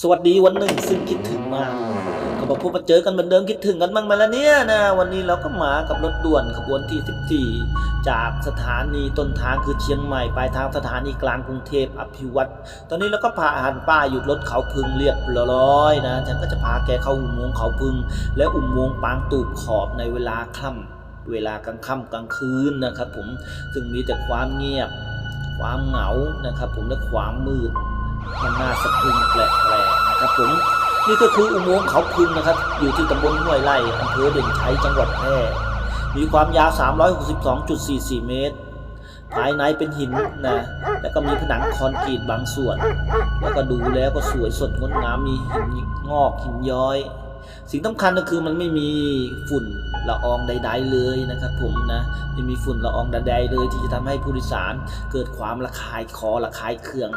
สวัสดีวันหนึ่งซึ่งคิดถึงมากก็บอกพบมาเจอกันเหมือนเดิมคิดถึงกันบ้างไหมล่ะเนี่ยนะวันนี้เราก็มากับรถด่วนขบวนที่ 14 จากสถานีต้นทางคือเชียงใหม่ปลายทางสถานีกลางกรุงเทพอภิวัตรตอนนี้เราก็พาอาหารป้าหยุดรถเขาพึงเรียบร้อยนะฉันก็จะพาแกเข้าอุโมงค์เขาพึง และอุโมงค์ปางตูบขอบในเวลาค่ำเวลากลางค่ำกลางคืนนะครับผมซึ่งมีแต่ความเงียบ ความเหงานะครับผมและความมืด มันน่าสะพรึงแปลกๆนะครับผมนี่ก็คืออุโมงค์เขาพึงนะครับ อยู่ที่ตำบลห้วยไร่อำเภอเด่นชัยจังหวัดแพร่มีความยาว 362.44 เมตร ภายในเป็นหินนะ แล้วก็มีผนังคอนกรีตบางส่วน แล้วก็ดูแล้วก็สวยสดงดงามมีหินงอกหินย้อย สิ่งสำคัญก็คือมันไม่มีฝุ่น ละอองใด ๆ เลยนะครับผมนะไม่มีฝุ่นละอองใดๆเลย ที่จะทำให้ผู้โดยสารเกิดความระคายคอระคายเคือง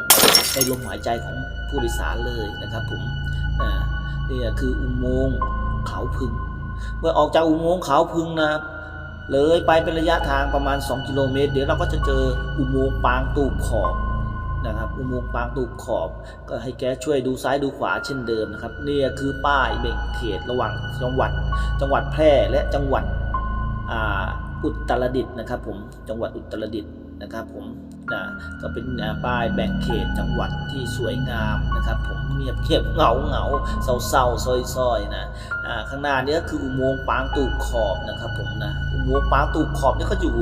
ในลมหายใจของผู้โดยสารเลยนะครับผมนะนี่คืออุโมงค์เขาพึง เมื่อออกจากอุโมงค์เขาพึงนะครับเลยไปเป็นระยะทางประมาณ 2 กิโลเมตร เดี๋ยวเราก็จะเจออุโมงค์ปางตูบขอบ นะครับอุโมงค์ปางตูบขอบ ก็ให้แกช่วยดูซ้ายดูขวาเช่นเดิมนะครับนี่คือป้ายแบ่งเขตระหว่างจังหวัด จังหวัดแพร่และจังหวัดอ,อุตรดิตถ์นะครับผมจังหวัดอุตรดิตถ์ นะครับผมนะก็เป็นอ่าป้ายแบ่งเขตจังหวัดที่สวยงามนะครับผมเงียบเงียบเหงาเหงาเศร้าเศร้าซอยซอยนะข้างหน้านี้ก็คืออุโมงค์ปางตูขอบนะครับผมนะอุโมงค์ปางตูขอบนี่ยก็อยู่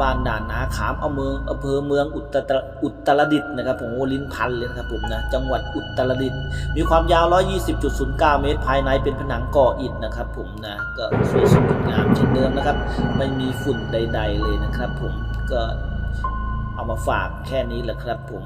บ้านด่านนาขามอาเมืออำเภอเมืองอุตรอุตรดิตถ์นะครับผมโอลินพันเลยนะครับผมนะจังหวัดอุตรดิตถ์มีความยาว 120.09 เมตร ภายในเป็นผนังก่ออิฐนะครับผมนะก็สวยสดงดงามเช่นเดิมนะครับไม่มีฝุ่นใด ๆเลยนะครับผมก็ เอามาฝากแค่นี้แหละครับผม